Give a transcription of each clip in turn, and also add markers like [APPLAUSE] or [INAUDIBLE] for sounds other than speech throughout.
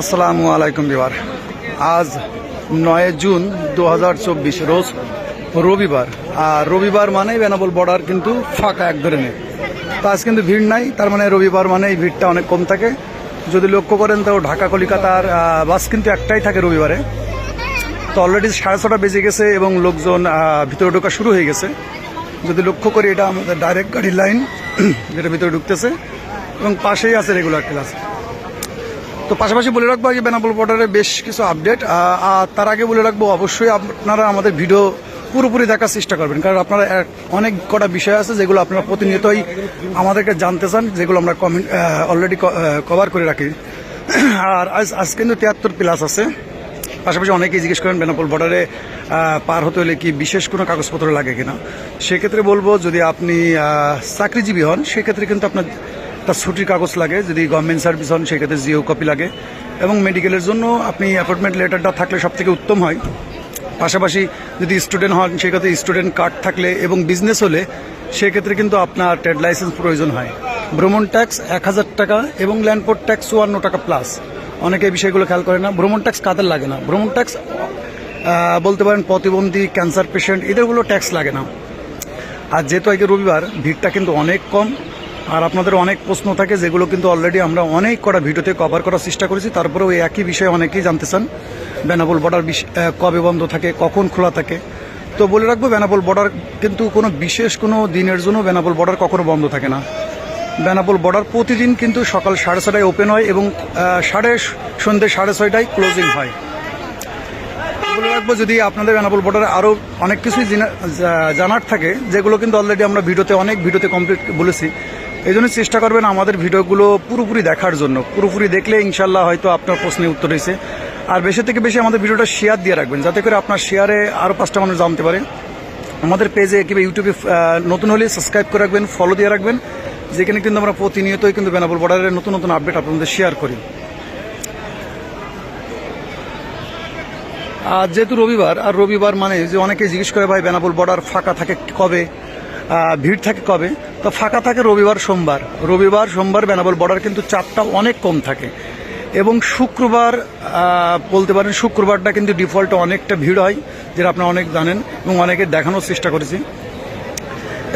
আসসালামু আলাইকুম বিবার। আজ নয় জুন দু রোজ রবিবার। আর রবিবার মানেই বেনাবল বর্ডার কিন্তু ফাঁকা এক ধরনের। তো আজ কিন্তু ভিড় নাই, তার মানে রবিবার মানে এই ভিড়টা অনেক কম থাকে। যদি লক্ষ্য করেন তো ঢাকা কলিকাতার বাস কিন্তু একটাই থাকে রবিবারে। তো অলরেডি সাড়ে ছটা বেজে গেছে এবং লোকজন ভিতরে ঢোকা শুরু হয়ে গেছে। যদি লক্ষ্য করি এটা আমাদের ডাইরেক্ট গাড়ির লাইন [CLEARS THROAT] যেটা ভিতরে ঢুকতেছে। এবং পাশেই আছে রেগুলার ক্লাস তো পাশাপাশি বলে রাখব যে বেনাপোল বর্ডারে বেশ কিছু আপডেট আর তার আগে বলে রাখব অবশ্যই আপনারা আমাদের ভিডিও পুরোপুরি দেখার চেষ্টা করবেন। কারণ আপনারা অনেক কটা বিষয় আছে যেগুলো আপনারা প্রতিনিয়তই আমাদেরকে জানতে চান, যেগুলো আমরা কমেন্ট অলরেডি কভার করে রাখি। আর আজ আজ কিন্তু তিয়াত্তর প্লাস আছে। পাশাপাশি অনেকেই জিজ্ঞেস করেন বেনাপোল বর্ডারে পার হতে হলে কি বিশেষ কোনো কাগজপত্র লাগে কিনা? সেক্ষেত্রে বলব যদি আপনি চাকরিজীবী হন, সেক্ষেত্রে কিন্তু আপনার তার ছুটির কাগজ লাগে, যদি গভর্নমেন্ট সার্ভিস হন সেক্ষেত্রে জিও কপি লাগে। এবং মেডিকেলের জন্য আপনি অ্যাপয়েন্টমেন্ট লেটারটা থাকলে সব থেকে উত্তম হয়। পাশাপাশি যদি স্টুডেন্ট হন সেক্ষেত্রে স্টুডেন্ট কার্ড থাকলে এবং বিজনেস হলে সেক্ষেত্রে কিন্তু আপনার ট্রেড লাইসেন্স প্রয়োজন হয়। ভ্রমণ ট্যাক্স এক হাজার টাকা এবং ল্যান্ডপোর্ট ট্যাক্স চুয়ান্ন টাকা প্লাস অনেকে বিষয়গুলো খেয়াল করে না। ভ্রমণ ট্যাক্স কাদের লাগে না? ভ্রমণ ট্যাক্স বলতে পারেন প্রতিবন্ধী ক্যান্সার পেশেন্ট এদেরগুলো ট্যাক্স লাগে না। আর যেহেতু আজকে রবিবার, ভিড়টা কিন্তু অনেক কম। আর আপনাদের অনেক প্রশ্ন থাকে, যেগুলো কিন্তু অলরেডি আমরা অনেক কটা ভিডিওতে কভার করার চেষ্টা করেছি। তারপরেও এই একই বিষয়ে অনেকেই জানতে চান, বেনাপোল বর্ডার কবে বন্ধ থাকে, কখন খোলা থাকে। তো বলে রাখব, বেনাপোল বর্ডার কিন্তু কোনো বিশেষ কোনো দিনের জন্য বেনাপোল বর্ডার কখনো বন্ধ থাকে না। বেনাপোল বর্ডার প্রতিদিন কিন্তু সকাল সাড়ে ছটায় ওপেন হয় এবং সাড়ে সন্ধ্যে সাড়ে ছয়টায় ক্লোজিং হয়। বলে রাখব, যদি আপনাদের বেনাপোল বর্ডারে আরও অনেক কিছুই জিনা- জানার থাকে, যেগুলো কিন্তু অলরেডি আমরা ভিডিওতে, অনেক ভিডিওতে কমপ্লিট বলেছি এই জন্য চেষ্টা করবেন আমাদের ভিডিওগুলো পুরোপুরি দেখার জন্য। পুরোপুরি দেখলে ইনশাল্লাহ হয়তো আপনার প্রশ্নের উত্তর হয়েছে। আর বেশি থেকে বেশি আমাদের ভিডিওটা শেয়ার দিয়ে রাখবেন, যাতে করে আপনার শেয়ারে আরও পাঁচটা মানুষ জানতে পারে। আমাদের পেজে কিংবা ইউটিউবে নতুন হলে সাবস্ক্রাইব করে রাখবেন ফলো দিয়ে রাখবেন। যেখানে কিন্তু আমরা প্রতিনিয়তই কিন্তু বেনাপোল বর্ডারের নতুন নতুন আপডেট আপনাদের শেয়ার করি। আর যেহেতু রবিবার, আর রবিবার মানে যে অনেকে জিজ্ঞেস করে, ভাই বেনাপোল বর্ডার ফাঁকা থাকে কবে? ভিড় থাকে কবে? তো ফাঁকা থাকে রবিবার, সোমবার। রবিবার, সোমবার বেনাবল বর্ডার কিন্তু চাপটা অনেক কম থাকে। এবং শুক্রবার বলতে পারেন শুক্রবারটা কিন্তু ডিফল্টে অনেকটা ভিড় হয়, যেটা আপনারা অনেক জানেন এবং অনেকে দেখানোর চেষ্টা করেছি।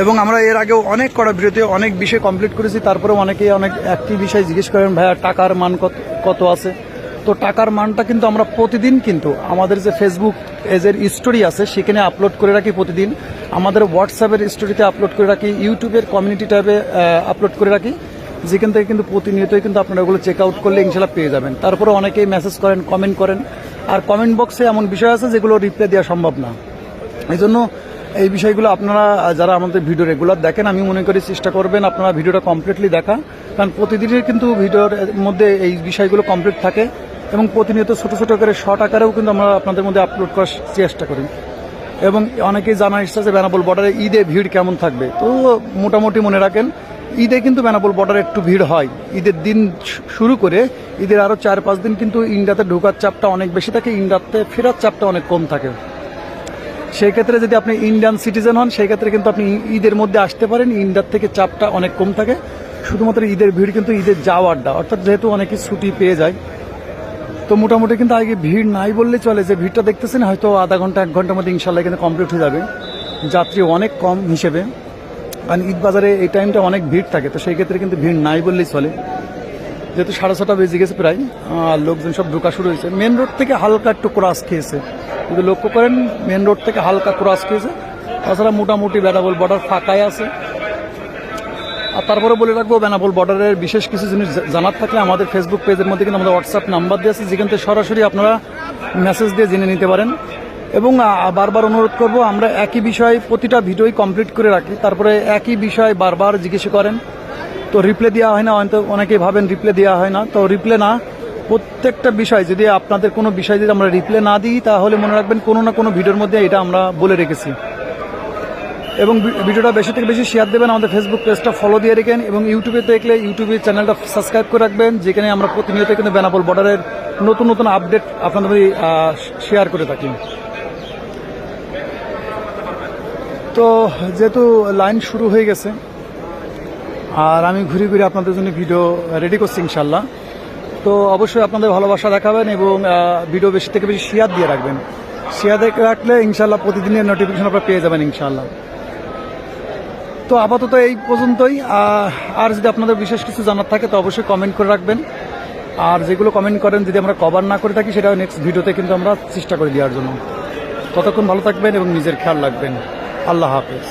এবং আমরা এর আগেও অনেক কটা ভিডিওতে অনেক বিষয় কমপ্লিট করেছি তারপরে অনেকে অনেক একটি বিষয় জিজ্ঞেস করেন, ভাইয়া, টাকার মান কত কত আছে? তো টাকার মানটা কিন্তু আমরা প্রতিদিন কিন্তু আমাদের যে ফেসবুক এজের স্টোরি আছে, সেখানে আপলোড করে রাখি প্রতিদিন। আমাদের হোয়াটসঅ্যাপের স্টোরিতে আপলোড করে রাখি ইউটিউবের কমিউনিটি ট্যাবে আপলোড করে রাখি। যেখান থেকে কিন্তু প্রতিনিয়তই কিন্তু আপনারা ওগুলো চেক আউট করলে ইনশাল্লাহ পেয়ে যাবেন। তারপরে অনেকেই মেসেজ করেন কমেন্ট করেন। আর কমেন্ট বক্সে এমন বিষয় আছে যেগুলো রিপ্লাই দেওয়া সম্ভব না। এই জন্য এই বিষয়গুলো আপনারা যারা আমাদের ভিডিও রেগুলার দেখেন, আমি মনে করি চেষ্টা করবেন আপনারা ভিডিওটা কমপ্লিটলি দেখা। কারণ প্রতিদিনের কিন্তু ভিডিওর মধ্যে এই বিষয়গুলো কমপ্লিট থাকে। এবং প্রতিনিয়ত ছোট ছোট করে শর্ট আকারেও কিন্তু আমরা আপনাদের মধ্যে আপলোড করার চেষ্টা করি। এবং অনেকেই জানার ইচ্ছা আছে বেনাপোল বর্ডারে ঈদে ভিড় কেমন থাকবে? তো মোটামুটি মনে রাখেন, ঈদে কিন্তু বেনাপোল বর্ডারে একটু ভিড় হয়। ঈদের দিন শুরু করে ঈদের আরও চার পাঁচ দিন কিন্তু ইন্ডিয়াতে ঢোকার চাপটা অনেক বেশি থাকে, ইন্ডিয়াতে ফেরার চাপটা অনেক কম থাকে। সেই ক্ষেত্রে যদি আপনি ইন্ডিয়ান সিটিজেন হন, সেই ক্ষেত্রে কিন্তু আপনি ঈদের মধ্যে আসতে পারেন, ইন্ডিয়ার থেকে চাপটা অনেক কম থাকে। শুধুমাত্র ঈদের ভিড় কিন্তু ঈদের যাওয়ারটা, অর্থাৎ যেহেতু অনেকে ছুটি পেয়ে যায় তো মোটামুটি কিন্তু আগে ভিড় নাই বললে চলে, যে ভিড়টা দেখতেছেন, হয়তো আধা ঘণ্টা, এক ঘণ্টার মধ্যে ইনশাল্লাহ কিন্তু কমপ্লিট হয়ে যাবে। যাত্রী অনেক কম হিসেবে। কারণ ঈদ বাজারে এই টাইমটা অনেক ভিড় থাকে, তো সেই ক্ষেত্রে কিন্তু ভিড় নাই বললেই চলে। যেহেতু সাড়ে ছটা বেজে গেছে প্রায় আর লোকজন সব ঢোকা শুরু হয়েছে। মেন রোড থেকে হালকা একটু ক্রাস খেয়েছে। যদি লক্ষ্য করেন মেন রোড থেকে হালকা ক্রাস খেয়েছে। তাছাড়া মোটামুটি বেনাবল বর্ডার ফাঁকাই আছে। আর তারপরে বলে রাখব, বেনাপোল বর্ডারের বিশেষ কিছু জিনিস জানার থাকলে আমাদের ফেসবুক পেজের মধ্যে কিন্তু আমাদের হোয়াটসঅ্যাপ নাম্বার দিয়ে আছে, যেখান থেকে সরাসরি আপনারা মেসেজ দিয়ে জেনে নিতে পারেন। এবং বারবার অনুরোধ করব, আমরা একই বিষয় প্রতিটা ভিডিওই কমপ্লিট করে রাখি, তারপরে একই বিষয় বারবার জিজ্ঞেস করেন। তো রিপ্লে দেওয়া হয় না, হয়তো অনেকেই ভাবেন রিপ্লে দেওয়া হয় না। তো রিপ্লে না, প্রত্যেকটা বিষয় যদি আপনাদের কোনো বিষয় যদি আমরা রিপ্লে না দিই, তাহলে মনে রাখবেন কোনো না কোনো ভিডিওর মধ্যে এটা আমরা বলে রেখেছি। এবং ভিডিওটা বেশি থেকে বেশি শেয়ার দেবেন। আমাদের ফেসবুক পেজটা ফলো দিয়ে রেখেন এবং ইউটিউবে দেখলে ইউটিউবে চ্যানেলটা সাবস্ক্রাইব করে রাখবেন, যেখানে আমরা প্রতিনিয়ত কিন্তু বেনাপোল বর্ডারের নতুন নতুন আপডেট আপনাদের শেয়ার করে থাকি। তো যেহেতু লাইন শুরু হয়ে গেছে, আর আমি ঘুরে ঘুরে আপনাদের জন্য ভিডিও রেডি করছি ইনশাল্লাহ তো অবশ্যই আপনাদের ভালোবাসা দেখাবেন এবং ভিডিও বেশি থেকে বেশি শেয়ার দিয়ে রাখবেন। শেয়ার দেখে রাখলে ইনশাল্লাহ প্রতিদিনের নোটিফিকেশন আপনারা পেয়ে যাবেন ইনশাল্লাহ তো আপাতত এই পর্যন্তই। আর যদি আপনাদের বিশেষ কিছু জানার থাকে, তো অবশ্যই কমেন্ট করে রাখবেন। আর যেগুলো কমেন্ট করেন, যদি আমরা কভার না করে থাকি সেটা নেক্সট ভিডিওতে কিন্তু আমরা চেষ্টা করে দেওয়ার জন্য। ততক্ষণ ভালো থাকবেন এবং নিজের খেয়াল রাখবেন। আল্লাহ হাফেজ।